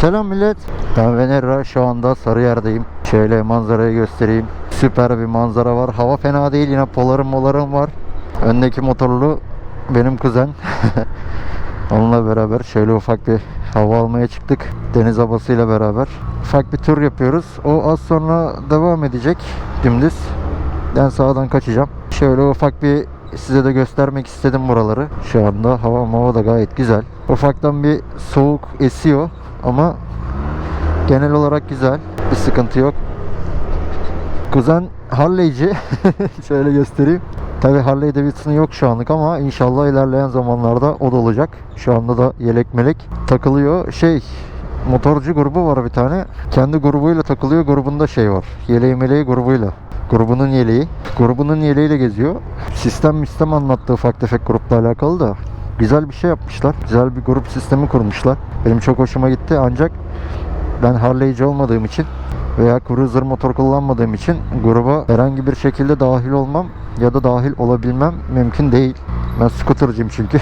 Selam millet. Ben Venera şu anda Sarıyer'deyim. Şöyle manzarayı göstereyim. Süper bir manzara var. Hava fena değil yine polarım molarım var. Öndeki motorlu benim kuzen. Onunla beraber şöyle ufak bir hava almaya çıktık. Deniz havasıyla beraber. Ufak bir tur yapıyoruz. O az sonra devam edecek dümdüz. Ben sağdan kaçacağım. Şöyle ufak bir size de göstermek istedim buraları. Şu anda hava hava da gayet güzel. Ufaktan bir soğuk esiyor ama genel olarak güzel. Bir sıkıntı yok. Kuzen Harley'ci. Şöyle göstereyim. Tabi Harley Davidson yok şu anlık ama inşallah ilerleyen zamanlarda o da olacak. Şu anda da yelek melek takılıyor. Şey motorcu grubu var bir tane. Kendi grubuyla takılıyor. Grubunda şey var. Yeleği meleği grubuyla. Grubunun yeleği. Grubunun yeleğiyle geziyor. Sistem sistem anlattı ufak tefek grupla alakalı da. Güzel bir şey yapmışlar. Güzel bir grup sistemi kurmuşlar. Benim çok hoşuma gitti ancak ben Harley'ci olmadığım için veya cruiser motor kullanmadığım için gruba herhangi bir şekilde dahil olmam ya da dahil olabilmem mümkün değil. Ben scooter'cıyım çünkü.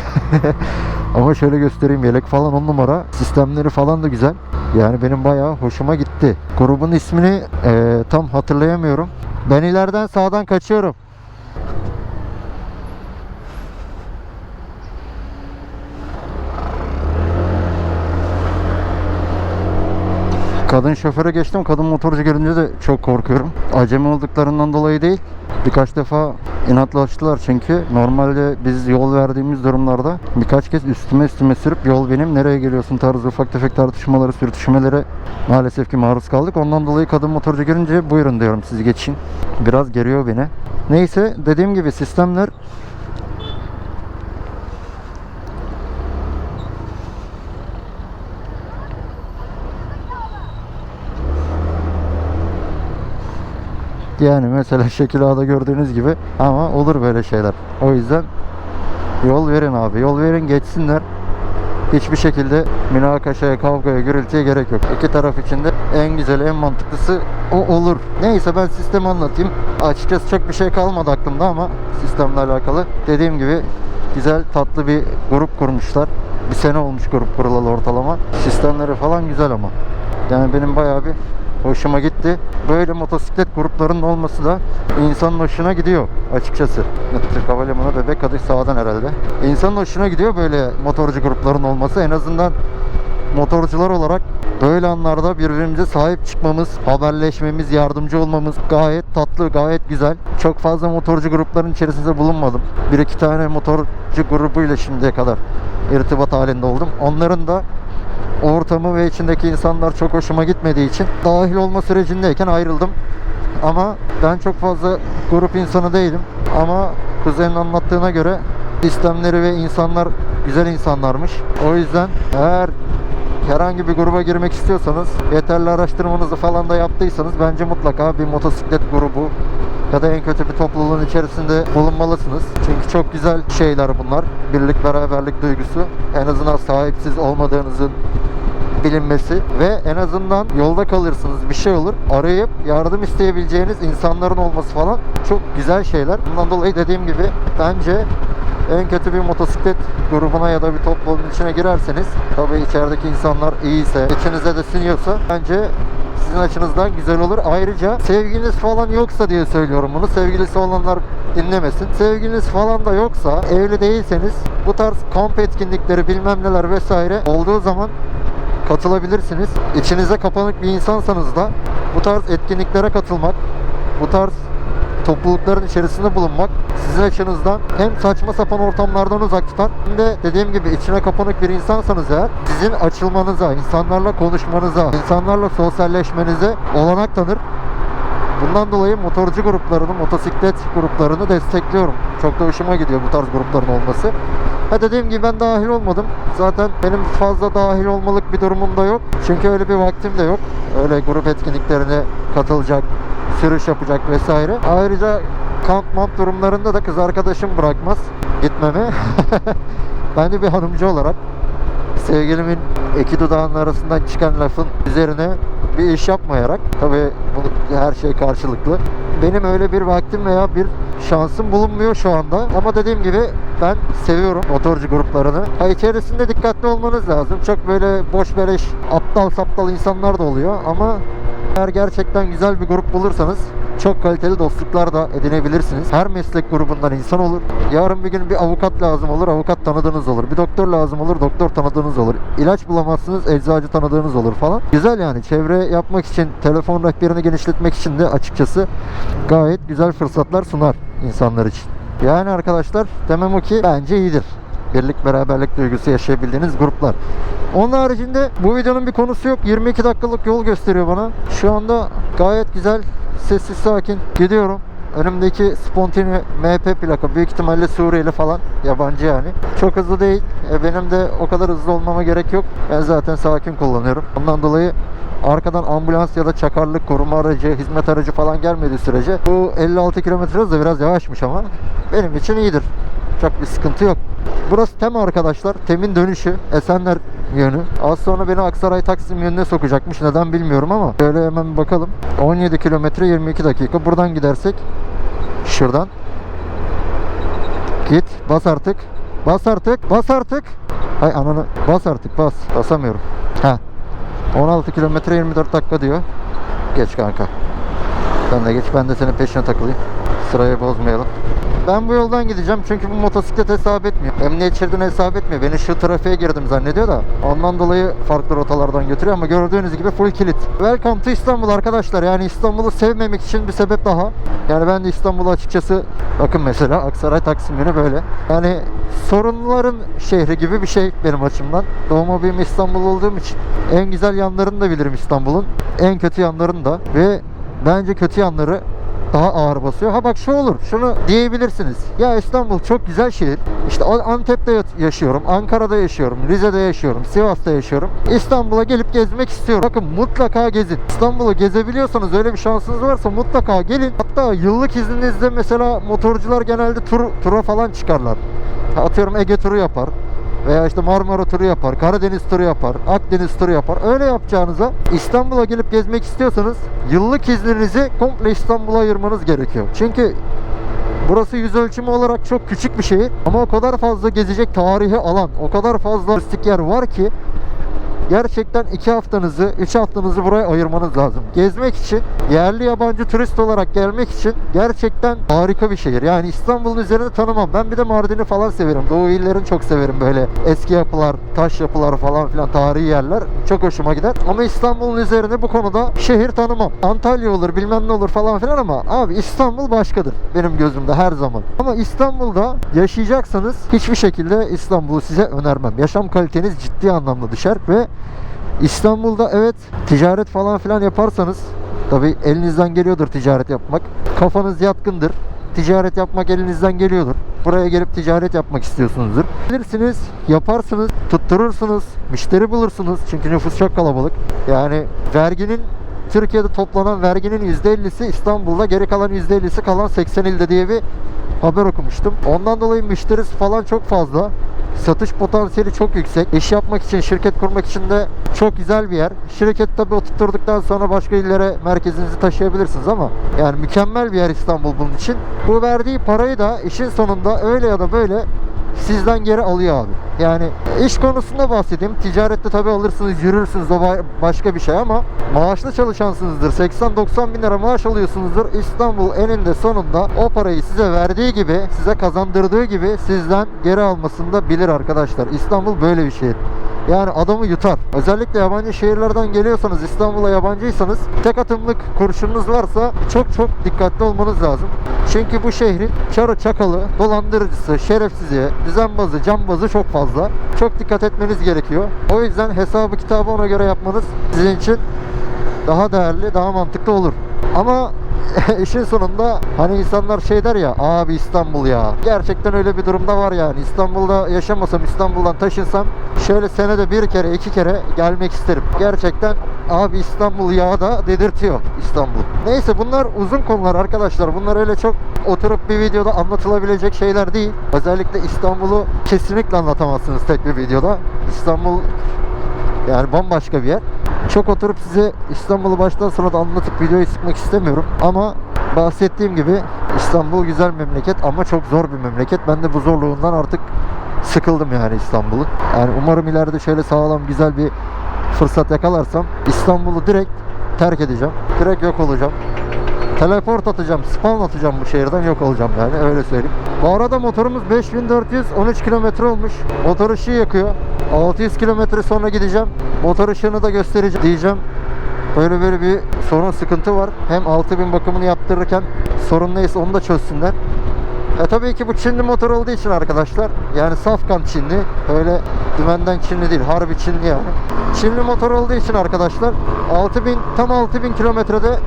Ama şöyle göstereyim yelek falan on numara. Sistemleri falan da güzel. Yani benim bayağı hoşuma gitti. Grubun ismini eee, tam hatırlayamıyorum. Ben ileriden sağdan kaçıyorum. Kadın şoföre geçtim. Kadın motorcu görünce de çok korkuyorum. Acemi olduklarından dolayı değil. Birkaç defa inatlaştılar çünkü normalde biz yol verdiğimiz durumlarda birkaç kez üstüme üstüme sürüp yol benim nereye geliyorsun tarzı ufak tefek tartışmaları sürtüşmelere maalesef ki maruz kaldık. Ondan dolayı kadın motorcu görünce buyurun diyorum siz geçin. Biraz geriyor beni. Neyse dediğim gibi sistemler Yani mesela şekil A'da gördüğünüz gibi ama olur böyle şeyler. O yüzden yol verin abi. Yol verin geçsinler. Hiçbir şekilde münakaşaya, kavgaya, gürültüye gerek yok. İki taraf için de en güzeli, en mantıklısı o olur. Neyse ben sistemi anlatayım. Açıkçası çok bir şey kalmadı aklımda ama sistemle alakalı. Dediğim gibi güzel, tatlı bir grup kurmuşlar. Bir sene olmuş grup kurulalı ortalama. Sistemleri falan güzel ama. Yani benim bayağı bir hoşuma gitti. Böyle motosiklet gruplarının olması da insanın hoşuna gidiyor açıkçası. Türk Havalimanı Bebek adı sağdan herhalde. İnsanın hoşuna gidiyor böyle motorcu grupların olması. En azından motorcular olarak böyle anlarda birbirimize sahip çıkmamız, haberleşmemiz, yardımcı olmamız gayet tatlı, gayet güzel. Çok fazla motorcu grupların içerisinde bulunmadım. Bir iki tane motorcu grubuyla şimdiye kadar irtibat halinde oldum. Onların da ortamı ve içindeki insanlar çok hoşuma gitmediği için dahil olma sürecindeyken ayrıldım. Ama ben çok fazla grup insanı değilim. Ama kuzenin anlattığına göre sistemleri ve insanlar güzel insanlarmış. O yüzden eğer herhangi bir gruba girmek istiyorsanız yeterli araştırmanızı falan da yaptıysanız bence mutlaka bir motosiklet grubu ya da en kötü bir topluluğun içerisinde bulunmalısınız. Çünkü çok güzel şeyler bunlar. Birlik beraberlik duygusu. En azından sahipsiz olmadığınızın bilinmesi ve en azından yolda kalırsınız bir şey olur arayıp yardım isteyebileceğiniz insanların olması falan çok güzel şeyler. Bundan dolayı dediğim gibi bence en kötü bir motosiklet grubuna ya da bir topluluğun içine girerseniz tabii içerideki insanlar iyiyse, içinize de siniyorsa bence sizin açınızdan güzel olur. Ayrıca sevgiliniz falan yoksa diye söylüyorum bunu. Sevgilisi olanlar dinlemesin. Sevgiliniz falan da yoksa, evli değilseniz bu tarz kamp etkinlikleri bilmem neler vesaire olduğu zaman katılabilirsiniz. İçinize kapanık bir insansanız da bu tarz etkinliklere katılmak, bu tarz toplulukların içerisinde bulunmak sizin açınızdan hem saçma sapan ortamlardan uzak tutar hem de dediğim gibi içine kapanık bir insansanız eğer sizin açılmanıza, insanlarla konuşmanıza, insanlarla sosyalleşmenize olanak tanır. Bundan dolayı motorcu gruplarını, motosiklet gruplarını destekliyorum. Çok da hoşuma gidiyor bu tarz grupların olması. Ha dediğim gibi ben dahil olmadım. Zaten benim fazla dahil olmalık bir durumum da yok. Çünkü öyle bir vaktim de yok. Öyle grup etkinliklerine katılacak, sürüş yapacak vesaire. Ayrıca kamp mamp durumlarında da kız arkadaşım bırakmaz gitmemi. ben de bir hanımcı olarak sevgilimin iki dudağının arasından çıkan lafın üzerine bir iş yapmayarak tabii bu her şey karşılıklı. Benim öyle bir vaktim veya bir şansım bulunmuyor şu anda. Ama dediğim gibi ben seviyorum motorcu gruplarını. Ha içerisinde dikkatli olmanız lazım. Çok böyle boş beleş aptal saptal insanlar da oluyor ama eğer gerçekten güzel bir grup bulursanız çok kaliteli dostluklar da edinebilirsiniz. Her meslek grubundan insan olur. Yarın bir gün bir avukat lazım olur, avukat tanıdığınız olur. Bir doktor lazım olur, doktor tanıdığınız olur. İlaç bulamazsınız, eczacı tanıdığınız olur falan. Güzel yani çevre yapmak için, telefon rehberini genişletmek için de açıkçası gayet güzel fırsatlar sunar insanlar için. Yani arkadaşlar demem o ki bence iyidir birlik beraberlik duygusu yaşayabildiğiniz gruplar. Onun haricinde bu videonun bir konusu yok. 22 dakikalık yol gösteriyor bana. Şu anda gayet güzel, sessiz sakin gidiyorum. Önümdeki Spontini MP plaka büyük ihtimalle Suriyeli falan yabancı yani. Çok hızlı değil. E, benim de o kadar hızlı olmama gerek yok. Ben zaten sakin kullanıyorum. Ondan dolayı arkadan ambulans ya da çakarlık koruma aracı, hizmet aracı falan gelmediği sürece bu 56 km hızla biraz yavaşmış ama benim için iyidir. Çok bir sıkıntı yok. Burası Tem arkadaşlar. Tem'in dönüşü. Esenler yönü. Az sonra beni Aksaray Taksim yönüne sokacakmış. Neden bilmiyorum ama. Şöyle hemen bakalım. 17 kilometre 22 dakika. Buradan gidersek şuradan. Git. Bas artık. Bas artık. Bas artık. Hay ananı. Bas artık bas. Basamıyorum. Ha. 16 kilometre 24 dakika diyor. Geç kanka. Sen de geç. Ben de senin peşine takılayım. Sırayı bozmayalım. Ben bu yoldan gideceğim çünkü bu motosiklet hesap etmiyor. Emniyet şeridine hesap etmiyor. Beni şu trafiğe girdim zannediyor da. Ondan dolayı farklı rotalardan götürüyor ama gördüğünüz gibi full kilit. Welcome to İstanbul arkadaşlar. Yani İstanbul'u sevmemek için bir sebep daha. Yani ben de İstanbul'u açıkçası bakın mesela Aksaray Taksim yönü böyle. Yani sorunların şehri gibi bir şey benim açımdan. Doğma büyüme İstanbul olduğum için en güzel yanlarını da bilirim İstanbul'un. En kötü yanlarını da ve bence kötü yanları daha ağır basıyor. Ha bak şu olur. Şunu diyebilirsiniz. Ya İstanbul çok güzel şehir. İşte Antep'te yaşıyorum. Ankara'da yaşıyorum. Rize'de yaşıyorum. Sivas'ta yaşıyorum. İstanbul'a gelip gezmek istiyorum. Bakın mutlaka gezin. İstanbul'u gezebiliyorsanız öyle bir şansınız varsa mutlaka gelin. Hatta yıllık izninizde mesela motorcular genelde tur, tura falan çıkarlar. Atıyorum Ege turu yapar. Veya işte Marmara turu yapar, Karadeniz turu yapar, Akdeniz turu yapar. Öyle yapacağınıza İstanbul'a gelip gezmek istiyorsanız yıllık izninizi komple İstanbul'a ayırmanız gerekiyor. Çünkü Burası yüz ölçümü olarak çok küçük bir şehir ama o kadar fazla gezecek tarihi alan, o kadar fazla turistik yer var ki gerçekten 2 haftanızı, 3 haftanızı buraya ayırmanız lazım. Gezmek için, yerli yabancı turist olarak gelmek için gerçekten harika bir şehir. Yani İstanbul'un üzerinde tanımam. Ben bir de Mardin'i falan severim. Doğu illerini çok severim böyle eski yapılar, taş yapılar falan filan tarihi yerler. Çok hoşuma gider. Ama İstanbul'un üzerine bu konuda şehir tanımam. Antalya olur, bilmem ne olur falan filan ama abi İstanbul başkadır benim gözümde her zaman. Ama İstanbul'da yaşayacaksanız hiçbir şekilde İstanbul'u size önermem. Yaşam kaliteniz ciddi anlamda düşer ve İstanbul'da evet ticaret falan filan yaparsanız tabi elinizden geliyordur ticaret yapmak. Kafanız yatkındır. Ticaret yapmak elinizden geliyordur. Buraya gelip ticaret yapmak istiyorsunuzdur. Bilirsiniz, yaparsınız, tutturursunuz, müşteri bulursunuz. Çünkü nüfus çok kalabalık. Yani verginin Türkiye'de toplanan verginin %50'si İstanbul'da, geri kalan %50'si kalan 80 ilde diye bir haber okumuştum. Ondan dolayı müşterisi falan çok fazla. Satış potansiyeli çok yüksek. İş yapmak için, şirket kurmak için de çok güzel bir yer. Şirket tabii oturturduktan sonra başka illere merkezinizi taşıyabilirsiniz ama yani mükemmel bir yer İstanbul bunun için. Bu verdiği parayı da işin sonunda öyle ya da böyle sizden geri alıyor abi. Yani iş konusunda bahsedeyim. Ticarette tabii alırsınız, yürürsünüz o ba- başka bir şey ama maaşlı çalışansınızdır. 80-90 bin lira maaş alıyorsunuzdur. İstanbul eninde sonunda o parayı size verdiği gibi, size kazandırdığı gibi sizden geri almasını da bilir arkadaşlar. İstanbul böyle bir şehir. Yani adamı yutar. Özellikle yabancı şehirlerden geliyorsanız, İstanbul'a yabancıysanız tek atımlık kurşununuz varsa çok çok dikkatli olmanız lazım. Çünkü bu şehrin çarı çakalı, dolandırıcısı, şerefsizi, düzenbazı, cambazı çok fazla. Çok dikkat etmeniz gerekiyor. O yüzden hesabı kitabı ona göre yapmanız sizin için daha değerli, daha mantıklı olur. Ama işin sonunda hani insanlar şey der ya abi İstanbul ya. Gerçekten öyle bir durumda var yani. İstanbul'da yaşamasam İstanbul'dan taşınsam şöyle senede bir kere iki kere gelmek isterim. Gerçekten abi İstanbul ya da dedirtiyor İstanbul. Neyse bunlar uzun konular arkadaşlar. Bunlar öyle çok oturup bir videoda anlatılabilecek şeyler değil. Özellikle İstanbul'u kesinlikle anlatamazsınız tek bir videoda. İstanbul yani bambaşka bir yer. Çok oturup size İstanbul'u baştan sona da anlatıp videoyu sıkmak istemiyorum. Ama bahsettiğim gibi İstanbul güzel memleket ama çok zor bir memleket. Ben de bu zorluğundan artık sıkıldım yani İstanbul'u. Yani umarım ileride şöyle sağlam güzel bir fırsat yakalarsam İstanbul'u direkt terk edeceğim. Direkt yok olacağım. Teleport atacağım, spawn atacağım bu şehirden yok olacağım yani öyle söyleyeyim. Bu arada motorumuz 5413 kilometre olmuş. Motor ışığı yakıyor. 600 kilometre sonra gideceğim. Motor ışığını da göstereceğim diyeceğim. Böyle böyle bir sorun sıkıntı var. Hem 6000 bakımını yaptırırken sorun neyse onu da çözsünler. E tabii ki bu Çinli motor olduğu için arkadaşlar yani safkan Çinli öyle dümenden Çinli değil harbi Çinli yani. Çinli motor olduğu için arkadaşlar 6000 tam 6000 kilometrede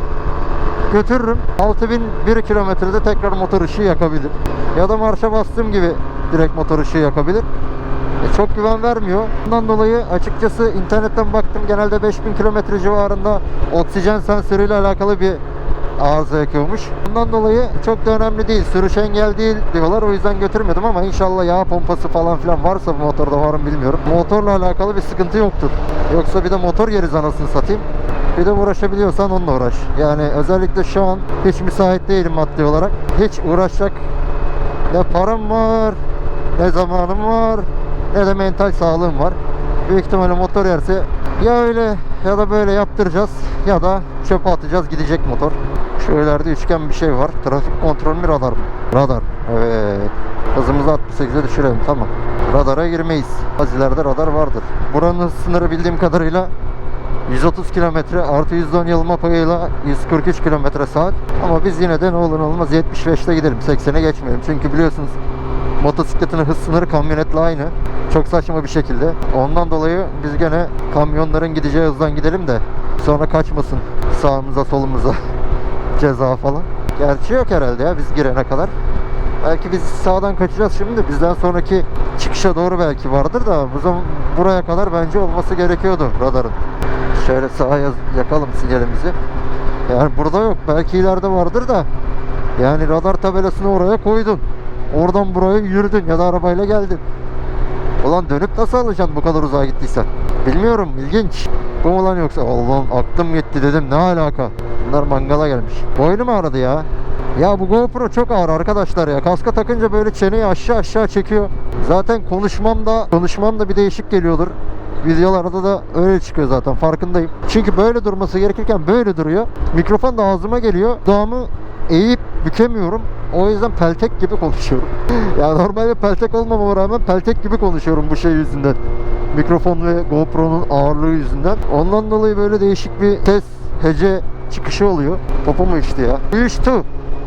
götürürüm. 6001 kilometrede tekrar motor ışığı yakabilir. Ya da marşa bastığım gibi direkt motor ışığı yakabilir. E, çok güven vermiyor. Bundan dolayı açıkçası internetten baktım genelde 5000 kilometre civarında oksijen sensörüyle alakalı bir arıza yakıyormuş. Bundan dolayı çok da önemli değil. Sürüş engel değil diyorlar. O yüzden götürmedim ama inşallah yağ pompası falan filan varsa bu motorda var mı bilmiyorum. Motorla alakalı bir sıkıntı yoktur. Yoksa bir de motor yeriz anasını satayım. Bir de uğraşabiliyorsan onunla uğraş. Yani özellikle şu an hiç müsait değilim maddi olarak. Hiç uğraşacak ne param var, ne zamanım var, ne de mental sağlığım var. Büyük ihtimalle motor yerse ya öyle ya da böyle yaptıracağız ya da çöpe atacağız gidecek motor. Şu ileride üçgen bir şey var. Trafik kontrol mü radar mı? Radar. Evet. Hızımızı 68'e düşürelim tamam. Radara girmeyiz. Az ileride radar vardır. Buranın sınırı bildiğim kadarıyla 130 kilometre artı %10 yılma payıyla 143 kilometre saat. Ama biz yine de ne olur olmaz 75'te gidelim. 80'e geçmeyelim. Çünkü biliyorsunuz motosikletin hız sınırı kamyonetle aynı. Çok saçma bir şekilde. Ondan dolayı biz gene kamyonların gideceği hızdan gidelim de sonra kaçmasın sağımıza solumuza ceza falan. Gerçi yok herhalde ya biz girene kadar. Belki biz sağdan kaçacağız şimdi. Bizden sonraki çıkışa doğru belki vardır da bu zaman buraya kadar bence olması gerekiyordu radarın. Şöyle sağa yakalım sinyalimizi. Yani burada yok. Belki ileride vardır da. Yani radar tabelasını oraya koydun. Oradan buraya yürüdün ya da arabayla geldin. Ulan dönüp nasıl alacaksın bu kadar uzağa gittiysen? Bilmiyorum ilginç. Bu mu lan yoksa? Allah'ım aklım gitti dedim ne alaka? Bunlar mangala gelmiş. Boynum ağrıdı ya. Ya bu GoPro çok ağır arkadaşlar ya. Kaska takınca böyle çeneyi aşağı aşağı çekiyor. Zaten konuşmam da konuşmam da bir değişik geliyordur. Videolarda da öyle çıkıyor zaten farkındayım. Çünkü böyle durması gerekirken böyle duruyor. Mikrofon da ağzıma geliyor. Dudağımı eğip bükemiyorum. O yüzden peltek gibi konuşuyorum. ya normalde peltek olmamama rağmen peltek gibi konuşuyorum bu şey yüzünden. Mikrofon ve GoPro'nun ağırlığı yüzünden. Ondan dolayı böyle değişik bir ses, hece çıkışı oluyor. Popom uyuştu ya. Uyuştu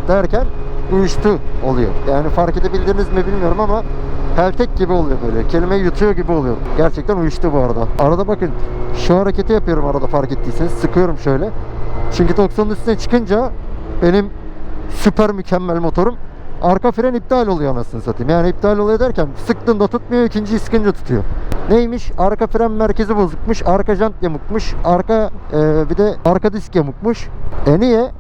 derken uyuştu oluyor. Yani fark edebildiniz mi bilmiyorum ama peltek gibi oluyor böyle. Kelimeyi yutuyor gibi oluyor. Gerçekten uyuştu bu arada. Arada bakın şu hareketi yapıyorum arada fark ettiyseniz. Sıkıyorum şöyle. Çünkü 90'ın üstüne çıkınca benim süper mükemmel motorum arka fren iptal oluyor anasını satayım. Yani iptal oluyor derken sıktığında tutmuyor ikinciyi sıkınca tutuyor. Neymiş? Arka fren merkezi bozukmuş, arka jant yamukmuş, arka e, bir de arka disk yamukmuş. E niye?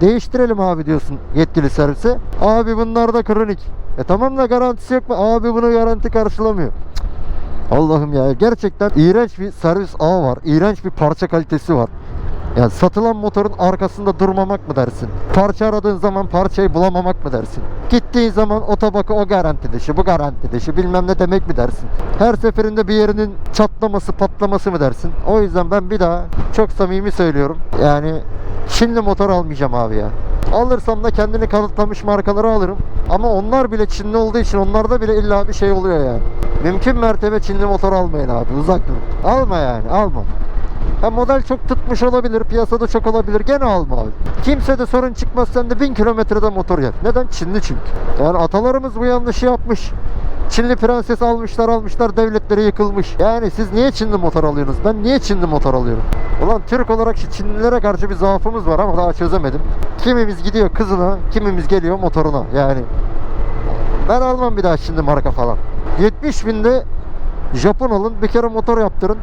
Değiştirelim abi diyorsun yetkili servise. Abi bunlar da kronik. E tamam da garantisi yok mu? Abi bunu garanti karşılamıyor. Allah'ım ya gerçekten iğrenç bir servis ağı var. İğrenç bir parça kalitesi var. Yani satılan motorun arkasında durmamak mı dersin? Parça aradığın zaman parçayı bulamamak mı dersin? Gittiğin zaman o tabaka o garanti dışı, bu garanti dışı bilmem ne demek mi dersin? Her seferinde bir yerinin çatlaması, patlaması mı dersin? O yüzden ben bir daha çok samimi söylüyorum. Yani Çinli motor almayacağım abi ya. Alırsam da kendini kanıtlamış markaları alırım. Ama onlar bile Çinli olduğu için onlarda bile illa bir şey oluyor yani. Mümkün mertebe Çinli motor almayın abi uzak durun. Alma yani alma. Ha model çok tutmuş olabilir, piyasada çok olabilir. Gene alma abi. Kimse de sorun çıkmaz sen de 1000 kilometrede motor yer. Neden? Çinli çünkü. Yani atalarımız bu yanlışı yapmış. Çinli prenses almışlar almışlar devletleri yıkılmış. Yani siz niye Çinli motor alıyorsunuz? Ben niye Çinli motor alıyorum? Ulan Türk olarak şu Çinlilere karşı bir zaafımız var ama daha çözemedim. Kimimiz gidiyor kızına, kimimiz geliyor motoruna. Yani ben almam bir daha Çinli marka falan. 70 binde Japon alın bir kere motor yaptırın.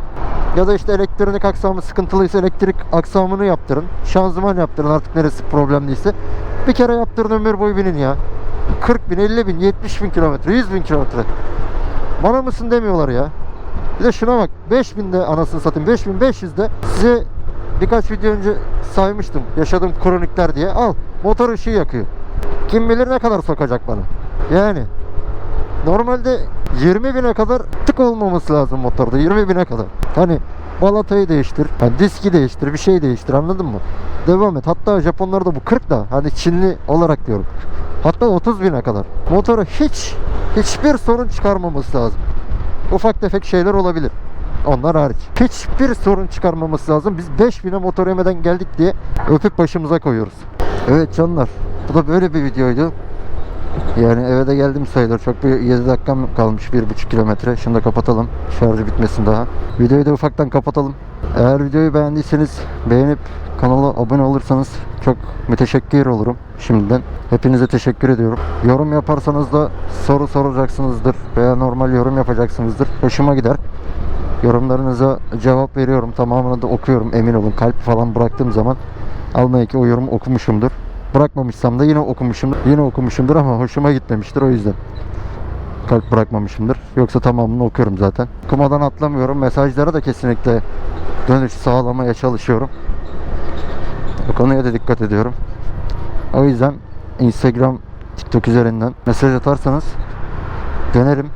Ya da işte elektronik aksamı sıkıntılıysa elektrik aksamını yaptırın. Şanzıman yaptırın artık neresi problemliyse. Bir kere yaptırın ömür boyu binin ya. 40 bin, 50 bin, 70 bin kilometre, 100 bin kilometre. Bana mısın demiyorlar ya. Bir de şuna bak 5000'de anasını satayım 5500'de size birkaç video önce saymıştım yaşadığım kronikler diye al motor ışığı yakıyor. Kim bilir ne kadar sokacak bana. Yani normalde 20 bine kadar tık olmaması lazım motorda 20 bine kadar. Hani balatayı değiştir, hani diski değiştir, bir şey değiştir anladın mı? Devam et. Hatta Japonlarda bu 40 da hani Çinli olarak diyorum. Hatta 30 bine kadar. Motora hiç hiçbir sorun çıkarmaması lazım. Ufak tefek şeyler olabilir. Onlar hariç. Hiçbir sorun çıkarmaması lazım. Biz 5000'e motor yemeden geldik diye öpüp başımıza koyuyoruz. Evet canlar. Bu da böyle bir videoydu. Yani eve de geldim sayılır. Çok bir 7 dakikam kalmış. 1,5 kilometre. Şimdi kapatalım. Şarjı bitmesin daha. Videoyu da ufaktan kapatalım. Eğer videoyu beğendiyseniz beğenip kanala abone olursanız çok müteşekkir olurum şimdiden. Hepinize teşekkür ediyorum. Yorum yaparsanız da soru soracaksınızdır veya normal yorum yapacaksınızdır. Hoşuma gider. Yorumlarınıza cevap veriyorum. Tamamını da okuyorum emin olun. Kalp falan bıraktığım zaman almaya ki o yorumu okumuşumdur. Bırakmamışsam da yine okumuşumdur. Yine okumuşumdur ama hoşuma gitmemiştir o yüzden. Kalp bırakmamışımdır. Yoksa tamamını okuyorum zaten. Kumadan atlamıyorum. Mesajlara da kesinlikle dönüş sağlamaya çalışıyorum. Bu konuya da dikkat ediyorum. O yüzden Instagram, TikTok üzerinden mesaj atarsanız dönerim.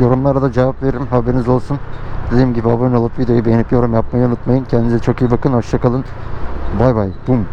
Yorumlara da cevap veririm. Haberiniz olsun. Dediğim gibi abone olup videoyu beğenip yorum yapmayı unutmayın. Kendinize çok iyi bakın. Hoşçakalın. Bay bay. Bum.